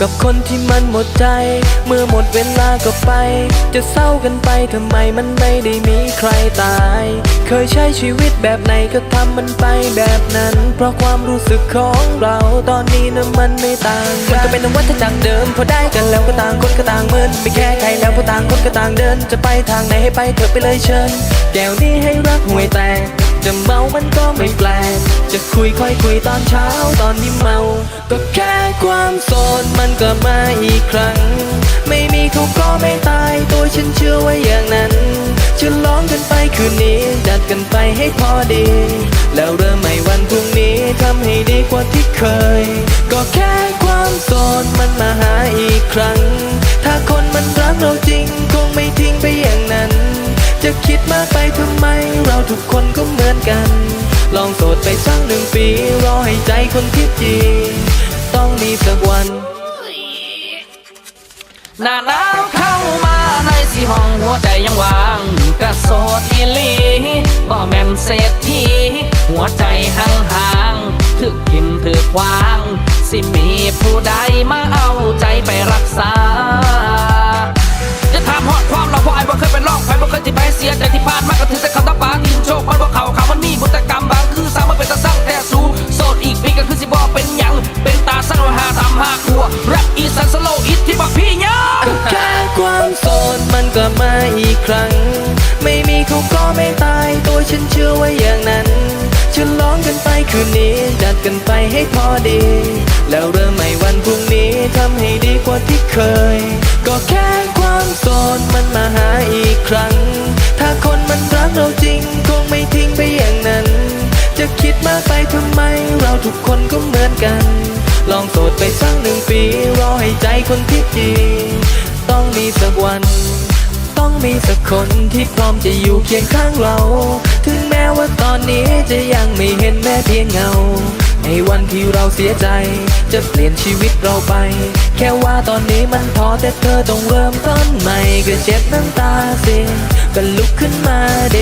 กับคนที่มันหมดใจ เมื่อหมดเวลาก็ไป จะเศร้ากันไปทำไมมันไม่ได้มีใครตาย เคยใช้ชีวิตแบบไหนก็ทำมันไปแบบนั้น เพราะความรู้สึกของเราตอนนี้นะมันไม่ต่างกันมันก็เป็นวัฏจักรเดิมพอได้กันแล้วก็ต่างคนก็ต่างเมือนไม่แค่ใครแล้วพราะต่างคนก็ต่างเดิน จะไปทางไหนให้ไปเถอะไปเลยเชิญ แก้วนี้ให้รักห่วยแตก จะเมามันก็ไม่แปลก จะคุยค่อยคุยตอนเช้าตอนที่เมา ก็แค่ความโสดมันก็มาอีกครั้ง ไม่มีเขาก็ไม่ตายตัวฉันเชื่อว่าอย่างนั้นจะร้องกันไปคืนนี้จัดกันไปให้พอดี แล้วเริ่มใหม่วันพรุ่งนี้ทำให้ดีกว่าที่เคย ก็แค่ความโสดมันมาหาอีกครั้ง ถ้าคนมันรักเราจริงคงไม่ทิ้งไปอย่าง คิดมากไปทำไม เราทุกคนก็เหมือนกัน ลองโสดไปสักหนึ่งปี รอให้ใจคนที่จริงต้องมีสักวัน หน้าหนาวเข้ามาในสี่ห้องหัวใจยังว่างกระโสดอีลีบ่แม่นเศรษฐีหัวใจห่างห่างๆถึกกินถึกวาง สิมีผู้ใดมาเอาใจไปรักษา กครั้ง ไม่มีเขาก็ไม่ตาย ตัวฉันเชื่อไว่าอย่างนั้นจะร้องกันไปคืนนี้ จัดกันไปให้พอดี แล้วเริ่มใหม่วันพรุ่งนี้ทำให้ดีกว่าที่เคย ก็แค่ความโสดมันมาหาอีกครั้ง ถ้าคนมันรักเราจริง คงไม่ทิ้งไปอย่างนั้น จะคิดมากไปทำไม เราทุกคนก็เหมือนกัน ลองโสดไปสักหนึ่งปี รอให้ใจคนที่จริงต้องมีสักวัน มีสักคนที่พร้อมจะอยู่เคียงข้างเรา ถึงแม้ว่าตอนนี้จะยังไม่เห็นแม้เพียงเงา ในวันที่เราเสียใจ จะเปลี่ยนชีวิตเราไป แค่ว่าตอนนี้มันท้อแต่เธอต้องเริ่มต้นใหม่ก็เจ็บน้ำตาเสียก็ลุกขึ้นมาเด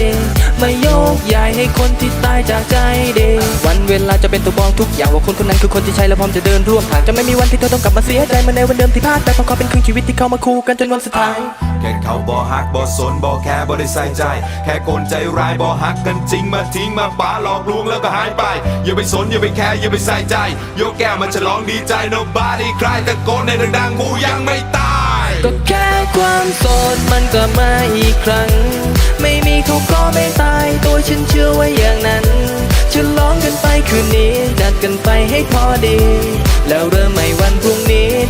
มาโยกย้ายให้คนที่ตายจากใจเดวันเวลาจะเป็นตัวบอกทุกอย่างว่าคนคนนั้นคือคนที่ใช่และพร้อมจะเดินร่วมทางจะไม่มีวันที่เธอต้องกลับมาเสียใจเหมือนในวันเดิมที่พลาดไปเพราะเขาเป็นครึ่งชีวิตที่เข้ามาคู่กันจนวันสุดท้าย แค่เขาบ่ฮักบ่สนบ่แค่บ่ได้ใส่ใจ แค่คนใจร้ายบ่ฮักกันจริงมาทิ้งมาป้าหลอกลวงแล้วก็หายไป อย่าไปสนอย่าไปแคร์อย่าไปใส่ใจยกแก้วมันฉลองดีใจ nobody ใครตะโกนในดังๆกูยังไม่ตาย ก็แค่ความโสดมันก็มาอีกครั้ง ไม่มีเขาก็ไม่ตายตัวฉันเชื่อไว่าอย่างนั้นจะร้องกันไปคืนนี้จัดกันไปให้พอดี แล้วเริ่มใหม่วันพรุ่ง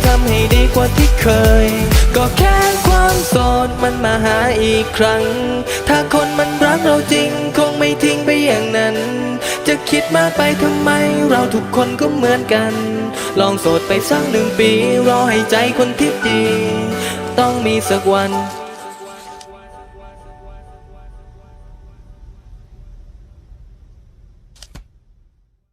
ทำให้ดีกว่าที่เคย ก็แค่ความโสดมันมาหาอีกครั้ง ถ้าคนมันรักเราจริงคงไม่ทิ้งไปอย่างนั้น จะคิดมากไปทำไม เราทุกคนก็เหมือนกัน ลองโสดไปสักหนึ่งปี รอให้ใจคนที่ดี ต้องมีสักวัน